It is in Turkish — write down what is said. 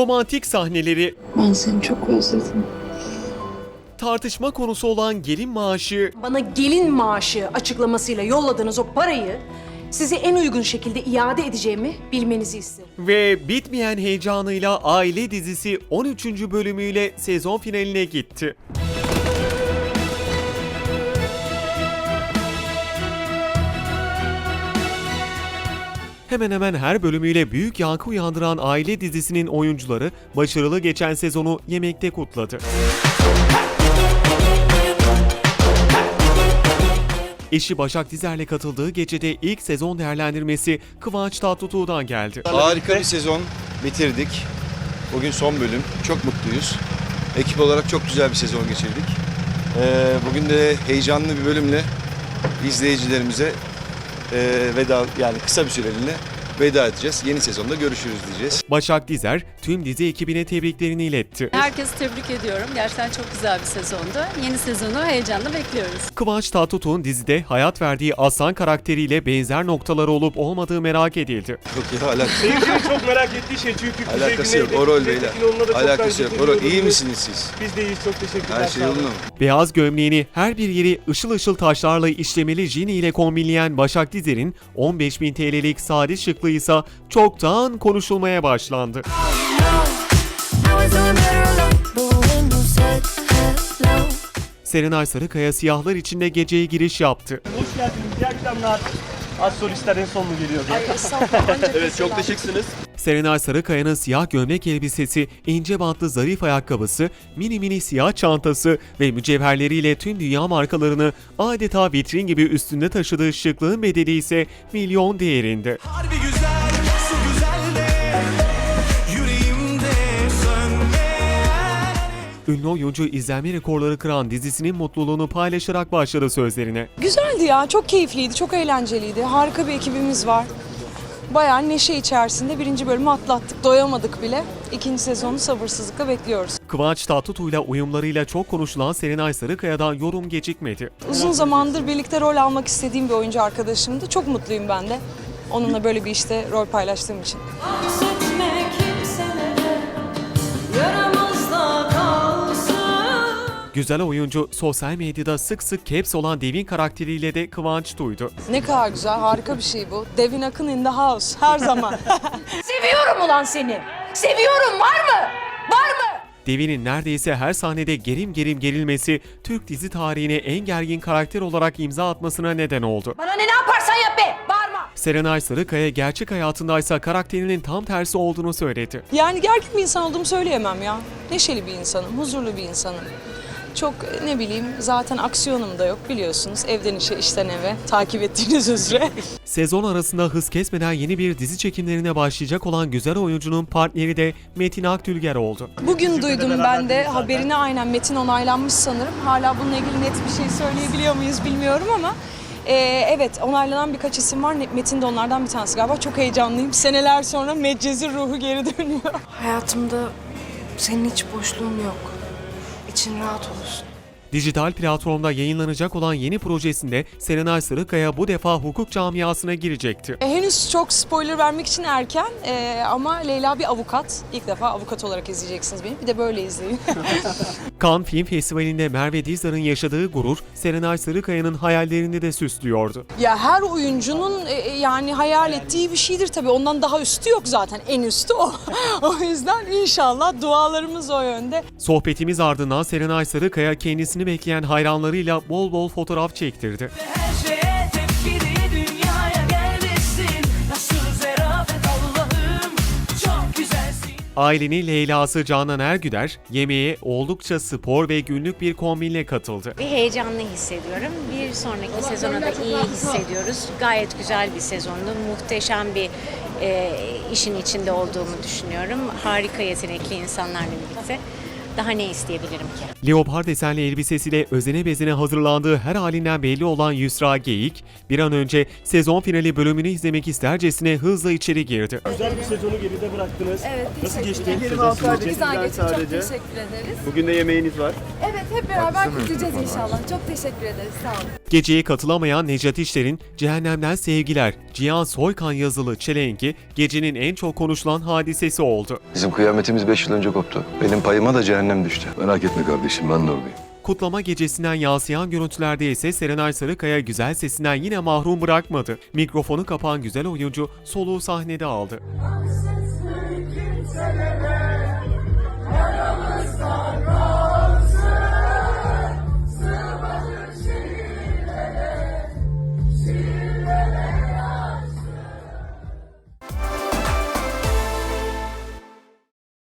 romantik sahneleri, Ben seni çok özledim. tartışma konusu olan gelin maaşı, Bana gelin maaşı açıklamasıyla yolladığınız o parayı size en uygun şekilde iade edeceğimi bilmenizi isterim. ve bitmeyen heyecanıyla Aile dizisi 13. bölümüyle sezon finaline gitti. Hemen hemen her bölümüyle büyük yankı uyandıran Aile dizisinin oyuncuları başarılı geçen sezonu yemekte kutladı. Eşi Başak Dizer'le katıldığı gecede ilk sezon değerlendirmesi Kıvanç Tatlıtuğ'dan geldi. Harika bir sezon bitirdik. Bugün son bölüm. Çok mutluyuz. Ekip olarak çok güzel bir sezon geçirdik. Ee, bugün de heyecanlı bir bölümle izleyicilerimize veda yani kısa bir süreliğine veda edeceğiz. Yeni sezonda görüşürüz diyeceğiz. Başak Dizer tüm dizi ekibine tebriklerini iletti. Herkesi tebrik ediyorum. Gerçekten çok güzel bir sezondu. Yeni sezonu heyecanla bekliyoruz. Kıvanç Tatlıtuğ'un dizide hayat verdiği Aslan karakteriyle benzer noktaları olup olmadığı merak edildi. Çok iyi alakası, Seyircinin çok merak ettiği şey çünkü Kuzey alakası yok. Güney'de- O rol Kuzey değil. Tekin onunla da çok Alakası yok. O rol. İyi misiniz siz? Biz de iyiyiz. Çok teşekkürler. Her şey sağ olun. yolunda mı? Beyaz gömleğini her bir yeri ışıl ışıl taşlarla işlemeli jini ile kombinleyen Başak Dizer'in 15.000 TL'lik sade şıklığı ise çoktan konuşulmaya başlandı. Serenay Sarıkaya siyahlar içinde geceye giriş yaptı. Hoş geldiniz. İyi akşamlar. Az solistler en son mu geliyor? evet çok teşekkürsünüz. Serenay Sarıkaya'nın siyah gömlek elbisesi, ince bantlı zarif ayakkabısı, mini mini siyah çantası ve mücevherleriyle tüm dünya markalarını adeta vitrin gibi üstünde taşıdığı şıklığın bedeli ise milyon değerinde. Harbi güzel, su güzel de Yüreğimde sönmeyen Ünlü oyuncu izlenme rekorları kıran dizisinin mutluluğunu paylaşarak başladı sözlerine. Güzeldi ya, çok keyifliydi, çok eğlenceliydi. Harika bir ekibimiz var. Bayağı neşe içerisinde birinci bölümü atlattık, doyamadık bile. İkinci sezonu sabırsızlıkla bekliyoruz. Kıvanç Tatlıtuğ'la uyumlarıyla çok konuşulan Serenay Sarıkaya'dan yorum gecikmedi. Uzun zamandır birlikte rol almak istediğim bir oyuncu arkadaşımdı. Çok mutluyum ben de. Onunla böyle bir işte rol paylaştığım için. Güzel oyuncu sosyal medyada sık sık caps olan Devin karakteriyle de kıvanç duydu. Ne kadar güzel, harika bir şey bu. Devin Akın in the house, her zaman. Seviyorum ulan seni. Seviyorum var mı? Var mı? Devin'in neredeyse her sahnede gerim gerim gerilmesi Türk dizi tarihine en gergin karakter olarak imza atmasına neden oldu. Bana ne ne yaparsan yap be. Bağırma. Serenay Sarıkaya gerçek hayatındaysa karakterinin tam tersi olduğunu söyledi. Yani gergin bir insan olduğumu söyleyemem ya. Neşeli bir insanım, huzurlu bir insanım. Çok ne bileyim zaten aksiyonum da yok biliyorsunuz. Evden işe, işten eve takip ettiğiniz üzere. Sezon arasında hız kesmeden yeni bir dizi çekimlerine başlayacak olan güzel oyuncunun partneri de Metin Akdülger oldu. Bugün duydum ben de haberini aynen Metin onaylanmış sanırım. Hala bununla ilgili net bir şey söyleyebiliyor muyuz bilmiyorum ama e, evet onaylanan birkaç isim var. Metin de onlardan bir tanesi galiba. Çok heyecanlıyım. Seneler sonra Medcezir ruhu geri dönüyor. Hayatımda senin hiç boşluğun yok. İçin rahat olsun. Dijital platformda yayınlanacak olan yeni projesinde Serenay Sarıkaya bu defa hukuk camiasına girecekti. E, henüz çok spoiler vermek için erken e, ama Leyla bir avukat. İlk defa avukat olarak izleyeceksiniz beni. Bir de böyle izleyin. Cannes Film Festivali'nde Merve Dizdar'ın yaşadığı gurur Serenay Sarıkaya'nın hayallerini de süslüyordu. ya her oyuncunun e, e, yani hayal ettiği bir şeydir tabii. Ondan daha üstü yok zaten. En üstü o. o yüzden inşallah dualarımız o yönde. Sohbetimiz ardından Serenay Sarıkaya kendisini bekleyen hayranlarıyla bol bol fotoğraf çektirdi. Her şeye tepkili dünyaya gelmişsin Nasıl zerafet Allah'ım Çok güzelsin Ailenin Leyla'sı Canan Ergüder yemeğe oldukça spor ve günlük bir kombinle katıldı. Bir heyecanlı hissediyorum. Bir sonraki sezona da iyi hissediyoruz. Gayet güzel bir sezondu. Muhteşem bir e, işin içinde olduğumu düşünüyorum. Harika yetenekli insanlarla birlikte. Daha ne isteyebilirim ki? Leopar desenli elbisesiyle özene bezene hazırlandığı her halinden belli olan Yusra Geyik, bir an önce sezon finali bölümünü izlemek istercesine hızla içeri girdi. Güzel bir sezonu geride bıraktınız. Evet, Nasıl geçti teşekkür sezon sizin için? Güzel geçti, çok teşekkür ederiz. Bugün de yemeğiniz var. Evet, hep beraber kutlayacağız inşallah. Çok teşekkür ederiz, sağ olun. Geceye katılamayan Nejat İşler'in Cehennemden Sevgiler, Cihan Soykan yazılı çelengi gecenin en çok konuşulan hadisesi oldu. Bizim kıyametimiz 5 yıl önce koptu. Benim payıma da cehennem düştü. Merak etme kardeşim ben de oradayım. Kutlama gecesinden yansıyan görüntülerde ise Serenay Sarıkaya güzel sesinden yine mahrum bırakmadı. Mikrofonu kapan güzel oyuncu soluğu sahnede aldı. Aramızda